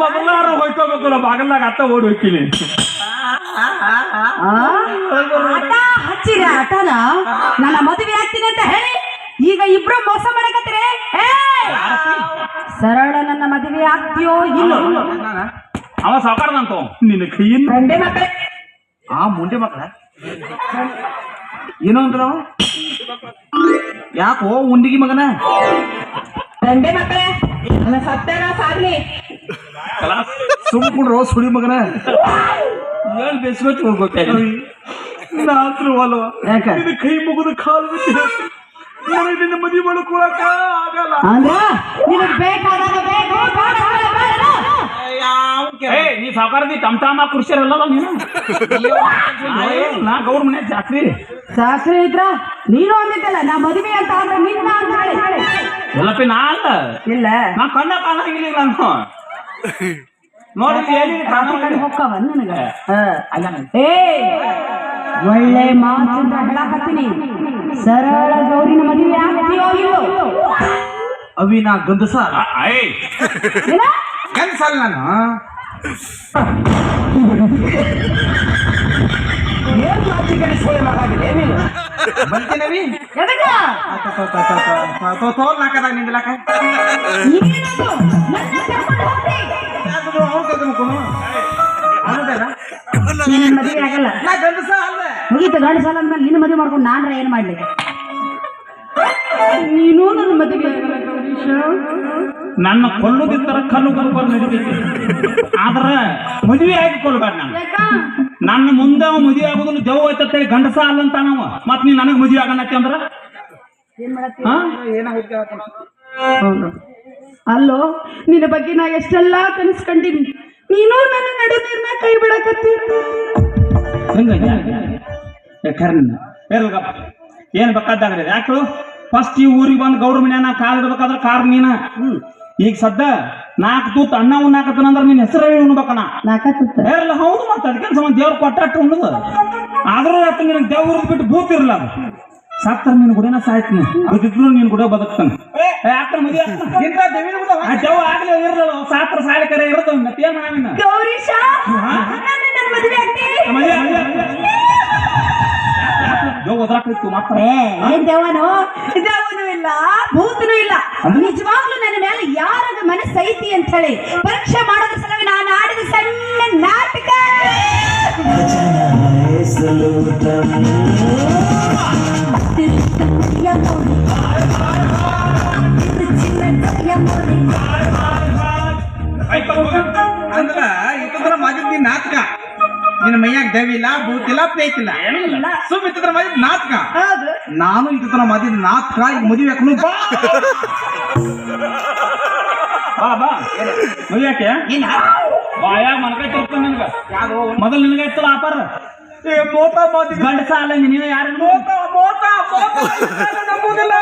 ಮೊದಲಾರ ನಮ್ಮ ಬಾಗಲ್ದಾಗ ಅತ್ತ ಓಡಿ ಹೋಗ್ತೀನಿ. ಆಟ ಹಚ್ಚಿರ ಆಟನ? ನನ್ನ ಮದುವೆ ಆಗ್ತೀನಿ ಅಂತ ಹೇಳಿ ಈಗ ಇಬ್ರು ಮೋಸ ಮಾಡಕತ್ತೀರಿ! ಸರಳ ನನ್ನ ಮದುವೆ ಆಗ್ತೀಯೋ ಇಲ್ಲ? ಅವ ಸಾವುಕಾರದಂತ ನಿನ್ನ ಕೈಯಿಂದ? ಗಂಡೆ ಮಕ್ಕಳ. ಆ ಮುಂದೆ ಮಕ್ಕಳ? ಏನೋ ಅಂದ್ರ? ಯಾಕೋ ಉಂಡಿಗೆ ಮಗನ? ಗಂಡೆ ಮಕ್ಕಳೇ. ನನ್ನ ಸುಮ್ಕೊಂಡ್ರು ಸುಳಿ ಮಗನ. ಏನ್ ನಾದ್ರು ಅಲ್ವ ಯಾಕ? ನಿನ್ನ ಕೈ ಮುಗಿದು ಕಾಲು ಬಿಟ್ಟು ನನಗೆ ನಿನ್ನ ಮದುವೆ ಮಾಡ್ಕೊಳಕ ಆಗಲ್ಲ. ಅಂದ್ರ ನಿನಗ್ ಬೇಕಾದಾಗ ಬೇಕು ಏ ನೀ ಸಾವುಕಾರದಿ ಟಮ್ ಟಮ ಕೃಷಿಯರಲ್ಲ ನೀನು? ನಾ ಗೌರ್ ಮನೆ ಜಾತ್ರಿ. ಶಾಸ್ತ್ರಿ ಇದ್ರ ನೀನು ಅಂದಿದ್ದಲ್ಲ ನಾ ಮದುವೆ ಅಂತ ಅಂದ್ರೆ ನಿನ್ನ ಅಂತ ಹೇಳಿ. ಎಲ್ಲಪ್ಪಿ ನಾ ಅಲ್ಲ. ಇಲ್ಲ. ನಾ ಕಣ್ಣ ಕಾಣಂಗಿಲ್ಲ ನಾನು. ನೋಡಿ ಎಲ್ಲಿ ಕಾಣಂಗಿಲ್ಲ. ಹೋಕ್ಕವ ನನಗ? ಏ ಒಳ್ಳೆ ಮಾತಿಂದ ಹೇಳಕತ್ತೀನಿ. ಸರಳ ಗೌರಿನ ಮದುವೆ ಆಗ್ತೀಯೋ ಇಲ್ಲೋ ಅವಿ ನಾ ಗಂಧಸ ಏನ? ಗಂಧಸಲ್ಲ ನಾನು? ಮುಗೀತ ಎದಕ್ಕ? ತೋಲ್ ನಿಂದಿಲಾಕ? ನೀನ್ ನನ್ ಮದುವೆ ಆಗಲ್ಲ. ಅಲ್ಲ ಸಾಲ ಅಂದ್ಮೇಲೆ ನಿನ್ನ ಮದುವೆ ಮಾಡ್ಕೊಂಡು ನಾನ್ರ ಏನ್ ಮಾಡ್ಲಿ? ನೀನು ನನ್ನ ಮದುವೆ ಆಗಲ್ಲ. ನನ್ನ ಕೊಲ್ಲುದಿತ್ತರ ಕಲ್ಲು ಬರ್ಬಾರ್ ನಡೀತೈತಿ ಆದ್ರ ಮದುವೆ ಆಗಿ ಕೊಲ್ಬೇಡ ನಾನು? ನನ್ನ ಮುಂದೆ ಅವ ಮದುವೆ ಆಗೋದನ್ನು ಜವ್ ಐತತ್ತೆ ಗಂಡಸ ಅಲ್ಲ ಅಂತ ನಾವ ಮತ್ ನೀ ನನಗ್ ಮದುವೆ ಆಗಣತ್ತೆ ಅಂದ್ರ. ಅಲ್ಲೋ ನಿನ್ನ ಬಗ್ಗೆ ನಾ ಎಷ್ಟೆಲ್ಲಾ ಕನಸ್ಕೊಂಡಿನಿ. ನೀನು ನನ್ನ ನಡು ನೀರ್ನ ಕೈ ಬಿಡಕತ್ತಿ. ಏನ್ ಬೇಕಾದ್ರೆ ಯಾಕೆ ಫಸ್ಟ್ ಈ ಊರಿಗೆ ಬಂದು ಗೌರ್ಮೆಂಟ್ ಕಾಲ್ ಇಡ್ಬೇಕಾದ್ರೆ ಕಾರ್ ನೀನ? ಈಗ ಸದ್ದ ನಾಲ್ಕು ತೂತ್ ಅನ್ನ ಉಣ್ಣಾಕತ್ತನಂದ್ರ ನಿನ್ನ ಹೆಸರು ಹೇಳಿ ಉಣ್ಬೇಕಣ್ಣ ನಾಕತ್ತ ಹೇರಲ್ಲ ಹೌದು ಮತ್ತೆ ಅದಕ್ಕೆ ಸಂಬಂಧ ದೇವ್ರ ಕೊಟ್ಟಾಟ ಉಣ್ಣದು. ಆದ್ರೂ ನಿನ್ ನಿನಗೆ ದೇವ್ರ ಬಿಟ್ಟು ಭೂತ್ ಅದು. ಸತ್ತರ ನಿನ್ ಗುಡಿನ ಸಾಯ್ತೀನಿ. ಬದುಕಿದ್ರು ನಿನ್ ಗುಡ ಬದುಕ್ತಾನೆ. ಯಾಕೆ ಮದುವೆ ಇಂಥ ದೇವಿನ ಕೂಡ ಆ ದೇವ ಆಗ್ಲೇ ಇರಲ್ಲ ಸಾತ್ರ ಮಾಡಿನ ಗೌರೀಶ ನನ್ನ ಮದುವೆ ಆಗ್ತಿ? ಮಾತ್ರ. ಏನ್ ದೇವನು ಇಲ್ಲ ಭೂತನೂ ಇಲ್ಲ. ನಿಜವಾಗ್ಲೂ ನನ್ನ ಮೇಲೆ ಯಾರದ ಮನಸ್ಸು ಐತಿ ಅಂತ ಹೇಳಿ ಪರೀಕ್ಷೆ ಮಾಡೋದ್ರ ಸಲುವಾಗಿ ನಾನು ಆಡಿದ ಸಣ್ಣ ನಾಟಕ. ಅಂದ್ರ ಇತ್ತಂದ್ರ ಮಾಜಿ ನಾಟಕ. ನಿನ್ನ ಮೈಯಾಗ ದವಿಲ್ಲ ಭೂತಿಲ್ಲ ಪ್ರೇತಿಲ್ಲ ಏನಿಲ್ಲ ಸುಮ್ ಇತ್ತಂದ್ರ ನಾಟಕ. ಹೌದು. ನಾನು ಇತ್ತಂದ್ರ ಮಾಡಿದ್ ನಾಟಕ ಈಗ ಮದುವೆ ಬಾ. ಬಾ ಬಾ. ಮದುವೆ ಬಾಯಾಗ ಮನಕೈ ತರ್ತ ನಿನ್ಗ. ಮೊದಲು ನಿನಗ ಇತ್ತಲ್ಲ ಆಪಾರ? ಏ ಮೋತ ಮಾತಿ. ಗಂಡಸ ಅಲ್ಲ ನೀನು ಯಾರು ಮೋತ ಮೋತ ಮೋತ. ನಂಬುದಿಲ್ಲ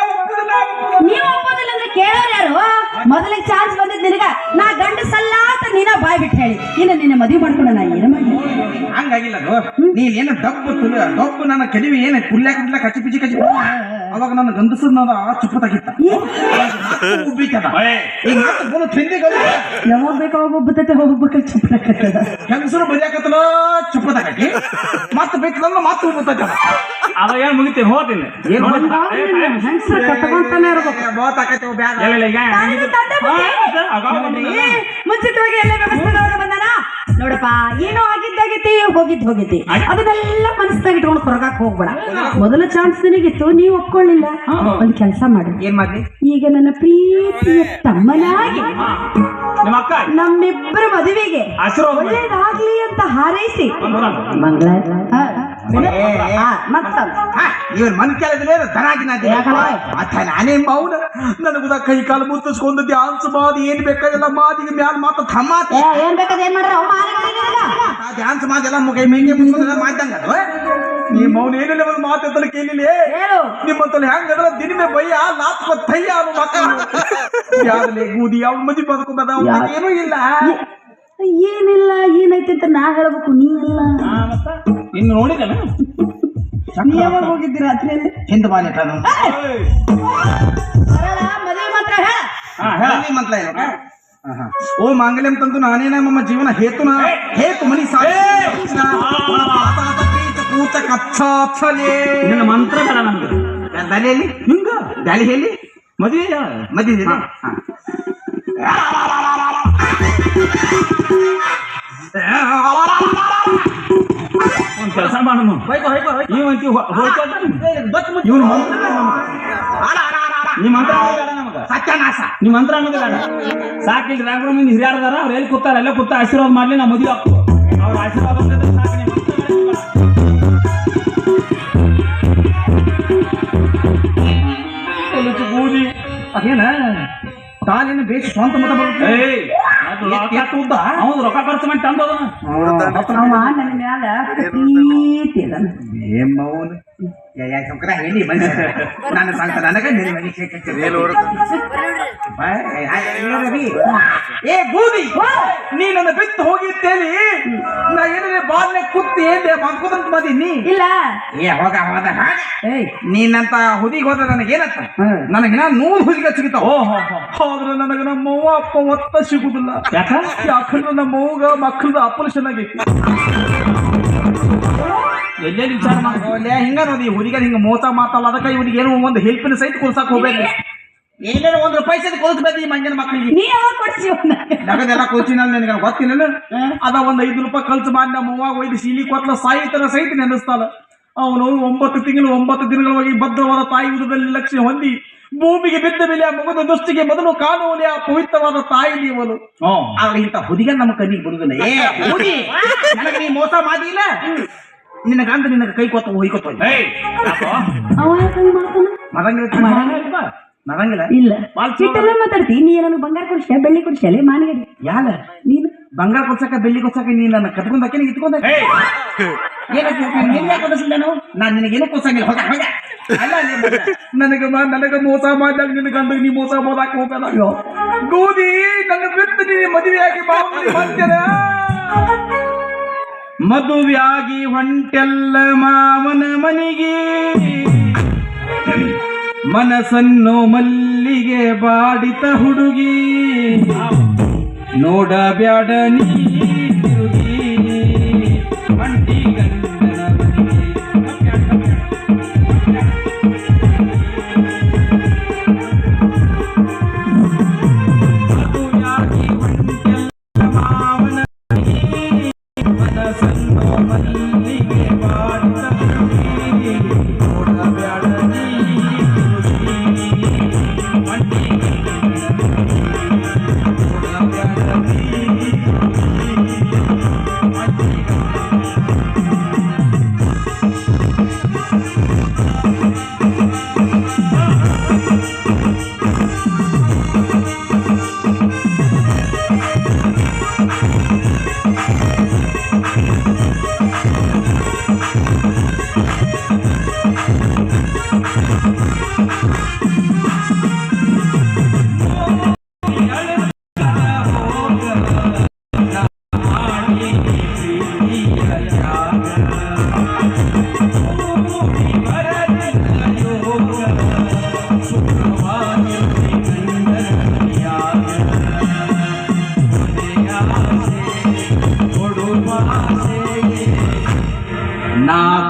ನೀವು ಒಪ್ಪೋದಿಲ್ಲ ಅಂದ್ರೆ ಕೇಳೋರು ಯಾರು? ಮೊದಲಿಗೆ ಚಾನ್ಸ್ ಬಂದಿದ್ ನಿನಗ. ನಾ ಗಂಡ ಅಂತ ನೀನ ಬಾಯ್ ಬಿಟ್ಟು ಹೇಳಿ. ಇನ್ನು ನಿನ್ನ ಮದುವೆ ಮಾಡ್ಕೊಂಡು ನಾ ಏನು ಮಾಡಿ ಹಂಗಾಗಿಲ್ಲ ಅದು. ನೀನ್ ಏನ ಡಬ್ಬು ತುಳು ಡಬ್ಬು ನನ್ನ ಕೆಡವಿ ಏನ ಕುಲ್ಯಾಕಿಲ್ಲ ಕಚ್ಚಿ ಪಿಚಿ ಕಚ್ಚಿ ಅವಾಗ ನನ್ನ ಗಂಡಸದ ಚುಪ್ಪತ್ತಾಗಿತ್ತ ಉಬ್ಬಿತ್ತದ ಈಗ ಮತ್ತೆ ಬೋನು ತಿಂದಿಗಳು ಯಾವಾಗ ಬೇಕು ಅವಾಗ ಒಬ್ಬತತೆ ಹೋಗ್ಬೇಕು ಚಪ್ಪಡಕತ್ತದ ಹೆಂಗಸರು ಬರಿಯಾಕತ್ತಲ ಚುಪ್ಪತ್ತಾಕಿ ಮತ್ತೆ ಬೇಕಂದ್ರೆ ಮತ್ತೆ ಉಬ್ಬತ್ತದ ಅದ ಏನ್ ಮುಗಿತೀನಿ ಹೋಗ್ತೀನಿ. ಏನ್ ನೋಡಿ, ಇರ್ಬೇಕು. ಇಲ್ಲ, ಇಲ್ಲ, ಈಗ ತಂದೆ. ಹಾ. ನೋಡ್ರಿ, ಮುಂಚಿತವಾಗಿ ಎಲ್ಲ ವ್ಯವಸ್ಥೆದೊಳಗೆ ಬಂದಾನ? ನೋಡಪ್ಪ ಏನೋ ಆಗಿದ್ದಾಗೈತಿ ಹೋಗಿದ್ ಹೋಗಿದ್ದಿ. ಅದನ್ನೆಲ್ಲ ಮನಸ್ಸಾಗಿ ಇಟ್ಕೊಂಡು ಹೊರಗಾಕ್ ಹೋಗ್ಬೇಡ. ಮೊದಲ ಚಾನ್ಸ್ ನಿನಗಿತ್ತು ನೀವು ಒಪ್ಕೊಳ್ಳಿಲ್ಲ. ಒಂದ್ ಕೆಲಸ ಮಾಡಿ. ಏನ್ ಮಾಡ್ಲಿ? ಈಗ ನನ್ನ ಪ್ರೀತಿಯ ತಮ್ಮನಾಗಿ ನಿಮ್ಮ ಅಕ್ಕ? ನಮ್ಮಿಬ್ಬರ ಮದುವೆಗೆ ಆಶೀರ್ವಾದ ಮಾಡಿ. ಒಳ್ಳೇದಾಗ್ಲಿ ಅಂತ ಹಾರೈಸಿ. ಮಂಗಳ ಇವ್ರ ಮನ್ ಕೇಳಿದ್ರೆ ಯಾಕಲ್ಲ? ಅತ್ತ ನಾನೇ ಮೌನ ನನಗುದ ಕೈ ಕಾಲು ಮುತ್ತಿಸ್ಕೊಂಡು ಡ್ಯಾನ್ಸ್ ಮಾಡಿ ಏನ್ ಬೇಕಾಗಿಲ್ಲ ಮಾದಿಗೆ ಮ್ಯಾಲ ಮಾತು ಥಮ್ಮ ಏನ್ ಬೇಕಾದ ಏನ್ ಮಾಡ್ರ? ನಿನಗ? ಡ್ಯಾನ್ಸ್ ಮಾಡಿ ಎಲ್ಲ ಮುಗೈ ಮೇಂಗೆ ಮುಚ್ಕೊಂಡು ಮಾಡ್ದಂಗ ಅದು ನೀ ಮೌನ ಏನಿಲ್ಲ ಒಂದು ಮಾತು ಕೇಳಿಲ್ಲ ನಿಮ್ಮಂತಲ್ಲಿ ಹೆಂಗದ್ರ ದಿನಮೆ ಬಯ್ಯ ಲಾತ್ ತಯ್ಯ ಅನ್ನೋ ಮಕ್ಕಳು ಯಾವ್ದಲೇ ಗೂದಿ ಯಾವ ಮಂದಿ ಬದುಕೋದ ಏನೂ ಇಲ್ಲ. ಏನಿಲ್ಲ ಏನೈತಿ ಅಂತ ನಾ ಹೇಳ್ಬೇಕು ನೀ ಇಲ್ಲ ಹಾ? ಇನ್ನು ನೋಡಿದನ ನೀ ಯಾವಾಗ ಹೋಗಿದ್ದಿ ರಾತ್ರಿಯಲ್ಲಿ ಹಿಂದ ಕಣು ಸರಳ ಮದುವೆ ಮಾತ್ರ ಹೇಳ. ಹಾ. ಮದುವೆ ಮಂತ್ರ ಹಾ, ಹಾ. ಓ ಮಾಂಗಲ್ಯಂ ತಂದು ನಾನೇನ ನಮ್ಮ ಜೀವನ ಹೇತುನ ಹೇತು ಮನಿ ಕೂತ ಕಚ್ಚಾಚಲೇ ನಿನ್ನ ಮಂತ್ರ ಬೇಡ ನಮ್ಗೆ. ಹೇಳಿ? ಹಿಂಗ ದಾಲಿ ಹೇಳಿ? ಮದುವೆ ಮದ್ದಿದೆ ಒಂದ್ ಕೆಲಸ ಮಾಡೋನು ನೀವಂತಿ. ಇವನು ಮಂತ್ರ ಆಡ, ಆಡ, ಆಡ, ಆಡ. ನೀ ಮಂತ್ರ ನಮಗ. ಸತ್ಯನಾಶ. ನಿಮ್ಮ ಮಂತ್ರ ಅನ್ನೋದು ಬೇಡ. ಸಾಕಿಲ್ಲ ರಾಘವ ಮಂದಿ ಹಿರಿಯರದಾರ ಅವ್ರು ಎಲ್ಲಿ ಕೂತಾರ ಎಲ್ಲ ಕೂತ ಆಶೀರ್ವಾದ ಮಾಡ್ಲಿ ನಾ ಮದುವೆ ಹಾಕು ಅವ್ರ ಆಶೀರ್ವಾದ ಸಾಕು ನೀ ಮಂತ್ರ ಬೇಡ. ಹೊಲಸು ಬೂದಿ. ಅದೇನ? ತಾಲಿನ ಬೇಸ್ ಸ್ವಂತ ಮತ ಬರುತ್ತೆ. ರೊಕ್ಕ ಉದ್ದ ಅವ್ನು ರೊಕ್ಕ ಖರ್ಚು ಮಾಡಿ ತಂದು ಅದನ್ನ ಅವ ನನ್ನ ಮ್ಯಾಲ ಪ್ರೀತಿ ಅದಾನ ಏ ಮೌನ? ಯಾ ಯಾ ಸಂಕರ ಹೇಳಿ ಮನುಷ್ಯ ನಾನು ಸಂಕ ನನಗ ನಿನ್ನ ಮನೆ ರವಿ. ಏ ಬೂದಿ ನೀ ನನ್ನ ಬಿಟ್ಟು ಹೋಗಿತ್ತೇಳಿ ನಾ ಏನೇ ಬಾಲ್ನೆ ಕುತ್ತಿ ಏನ್ದೆ ಮಾಡ್ಕೋದಂತ ಬಂದಿನಿ ಇಲ್ಲ. ಏ ಹೋಗ ಹೋದ ನೀನಂತ ಹುದಿಗೆ ಹೋದ್ರೆ ನನಗೇನತ್ತ ನನಗೆ ನನಗಿನ ನೂರು ಹುದಿಗೆ ಸಿಗುತ್ತಾವ ಓ ಹೋ ಹೋ. ಆದ್ರೆ ನನಗೆ ನಮ್ಮವ್ವ ಅಪ್ಪ ಒತ್ತ ಸಿಗುದಿಲ್ಲ. ಯಾಕ? ಯಾಕಂದ್ರೆ ನಮ್ಮ ಅವ್ಗ ಮಕ್ಕಳದ ಆಪರೇಷನ್ ಆಗೈತಿ ಎಲ್ಲೆಲ್ಲಿ ವಿಚಾರ ಮಾಡಿ ಒಳ್ಳೆ ಹಿಂಗ ನೋಡಿ ಹುಡುಗ ಹಿಂಗ ಮೋಸ ಮಾತಲ್ಲ ಅದಕ್ಕೆ ಇವ್ರಿಗೆ ಏನು ಒಂದು ಹೆಲ್ಪಿನ ಸಹಿತ ಕೊಡ್ಸಕ್ ಹೋಗ್ಬೇಕು ಏನೇನು ಒಂದ್ ರೂಪಾಯಿ ಸಹಿತ ಕೊಡ್ಸ್ಬೇಕು ಈ ಮಂಜನ ಮಕ್ಕಳಿಗೆ ನೀ ಯಾವಾಗ ಕೊಡ್ಸಿ ನಗದೆಲ್ಲ ಕೊಚ್ಚಿನ ನನಗೆ ಗೊತ್ತಿಲ್ಲ ಅದ ಒಂದ್ ಐದು ರೂಪಾಯಿ ಖರ್ಚು ಮಾಡಿ ನಮ್ಮ ಅವ್ವ ಒಯ್ದು ಸೀಲಿ ಕೊತ್ಲ ಸಾಯಿತರ ಸಹಿತ ನೆನೆಸ್ತಾನ ಅವನು ಒಂಬತ್ತು ತಿಂಗಳು ಒಂಬತ್ತು ದಿನಗಳವಾಗಿ ಭದ್ರವಾದ ತಾಯಿ ಉದದಲ್ಲಿ ಲಕ್ಷ್ಯ ಹೊಂದಿ ಭೂಮಿಗೆ ಬಿದ್ದ ಮೇಲೆ ಆ ಮಗದ ದೃಷ್ಟಿಗೆ ಮೊದಲು ಕಾನೂಲಿ ಆ ಪವಿತ್ರವಾದ ತಾಯಿ ನೀವನು ಆದ್ರೆ ಇಂಥ ಹುಡುಗ ನಮ್ಮ ಕಣ್ಣಿಗೆ ಬರುದಿಲ್ಲ. ಏ ಹುಡಿ ನನಗೆ ನೀ ಮೋಸ ಮಾಡಿಲ್ಲ? ನಿನ್ನ ಗಂಡ ನಿನ್ನ ಕೈ ಕೊತ್ತ ಹೊಯ್ಕೊತ? ಅವ ಯಾಕೆ ಹಂಗ್ ಮಾಡ್ತಾನ? ಮರಂಗಿಲ್ಲ. ಮರಂಗಿಲ್ಲ ಇಲ್ಲ. ಸಿಟ್ಟೆಲ್ಲ ಮಾತಾಡ್ತಿ. ನೀ ನನಗೆ ಬಂಗಾರ ಕೊಡ್ಸ್ಯ? ಬೆಳ್ಳಿ ಕೊಡ್ಸ್ಯಲೆ ಮಾನಗಡಿ. ಯಾಲ? ನೀನು? ಬಂಗಾರ ಕೊಡ್ಸಕ ಬೆಳ್ಳಿ ಕೊಡ್ಸಕ ನೀ ನನ್ನ ಕಟ್ಕೊಂಡಕ್ಕೆ ನೀ ಇಟ್ಕೊಂಡ ಏಯ್. ಏನಕ್ಕೆ ನಿನ್ನ ಯಾಕೆ ಕೊಡಿಸಿಲ್ಲ ನಾವು ನಾನು ನಿನಗೆ ಏನೂ ಕೊಡ್ಸಂಗಿಲ್ಲ. ಹೋಗ ಹೋಗ. ನನಗ ನನಗ ಮೋಸ ಮಾಡಿದಾಗ ನಿನ್ನ ಗಂಡ ನೀ ಮೋಸ ಮಾಡೋದಕ್ಕೆ ಹೋಗಲ್ಲ ಅಯ್ಯೋ. ಗೋಧಿ ನನ್ನ ಬಿತ್ತು ನೀ ಮದುವೆಯಾಗಿ ಬಾವುಲಿ ಮಾಡ್ತೀರ ಮದುವೆಯಾಗಿ ಹೊಂಟೆಲ್ಲ ಮಾವನ ಮನಿಗೆ. ಮನಸ್ಸನ್ನು ಮಲ್ಲಿಗೆ ಬಾಡಿತ ಹುಡುಗಿ. ನೋಡಬ್ಯಾಡ ನೀ ತಿರುಗಿ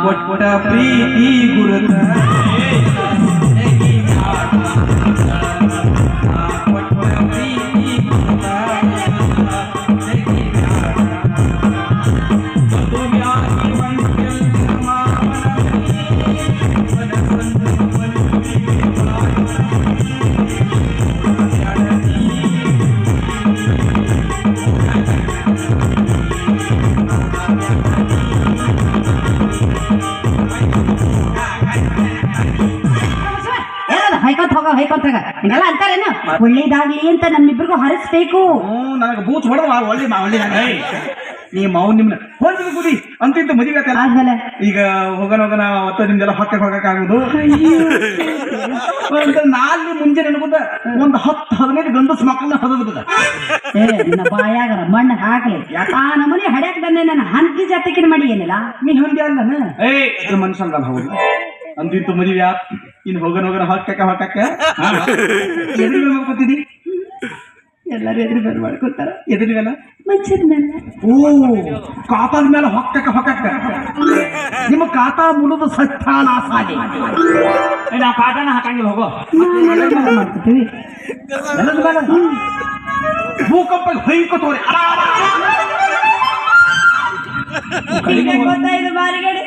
ನಾ ಕೊಟ್ಟ ಪ್ರೀತಿ ಗುರುತ ಹೈಕೋತ್ ಹೋಗ ಹೈಕೋತ್ ಹೋಗ. ಹಿಂಗೆಲ್ಲ ಅಂತಾರೇನು? ಒಳ್ಳೇದಾಗ್ಲಿ ಅಂತ ನಮ್ಮಿಬ್ರಿಗೂ ಹರಿಸ್ಬೇಕು. ಹ್ಮ್ ನನಗೆ ಬೂಚ್ ಹೊಡೆದ ಒಳ್ಳೆ ಮಾ ಒಳ್ಳೆ ನನಗೆ. ನೀ ಮಾವು ನಿಮ್ನ ಹೊಂದಿದ ಗುಡಿ ಅಂತಿಂತ ಮದುವೆ ಆತಲ್ಲ. ಆದ್ಮೇಲೆ? ಈಗ ಹೋಗನ ಹೋಗನ ಹೊತ್ತ ನಿಮ್ದೆಲ್ಲ ಹೊಟ್ಟೆ ಹೋಗಕ್ಕಾಗುದು ನಾಲ್ಕು ಮುಂಜಾನೆ ಅನ್ಕೊಂಡ ಒಂದು ಹತ್ತು ಹದಿನೈದು ಗಂಡಸ್ ಮಕ್ಕಳನ್ನ ಹದದ ಏ ನಿನ್ನ ಬಾಯಾಗರ ಮಣ್ಣು ಹಾಕ್ಲಿ. ಆ ನಮ್ಮನೆ ಹಡ್ಯಾಕ್ ಬಂದೆ ನನ್ನ ಹಂತಿ ಜಾತಕಿನ ಮಾಡಿ ಏನಿಲ್ಲ? ನೀ ಹೊಂದ್ಯಾಲ್ ನಾನು ಏಯ್ ಇದು ಮನುಷ್ಯ ಅಲ್ಲ ಹೌದು. ಅಂತಿಂತ ಮದುವೆ ಆತ್ ಇನ್ ಹೋಗನ ಹೋಗನ ಹೊಕ್ಕಕ್ಕ ಹೊಕ್ಕಕ್ಕ. ಎದುರು ಎಲ್ಲಾರು ಎಲ್ಲರೂ ಎದುರು ಬೇರೆ ಮಾಡ್ಕೊತಾರ ಎದುರಿಗಲ್ಲ ಮಂಚದ ಮೇಲೆ. ಓ ಕಾತಾದ ಮೇಲೆ ಹೊಕ್ಕಕ್ಕ ಹೊಕ್ಕಕ್ಕ. ನಿಮ್ಮ ಕಾತಾ ಮುಳುದು ಏ, ನಾವು ಕಾಟನ ಹಾಕಂಗಿಲ್ಲ ಹೋಗೋ. ಮಾಡ್ತೀವಿ ಮೇಲೆ ಮೇಲೆ? ಭೂಕಂಪ ಭಯಂಕ ತೋರಿ. ಈಗ ಗೊತ್ತಾಯ್ತು ಬಾರಿಗಡೆ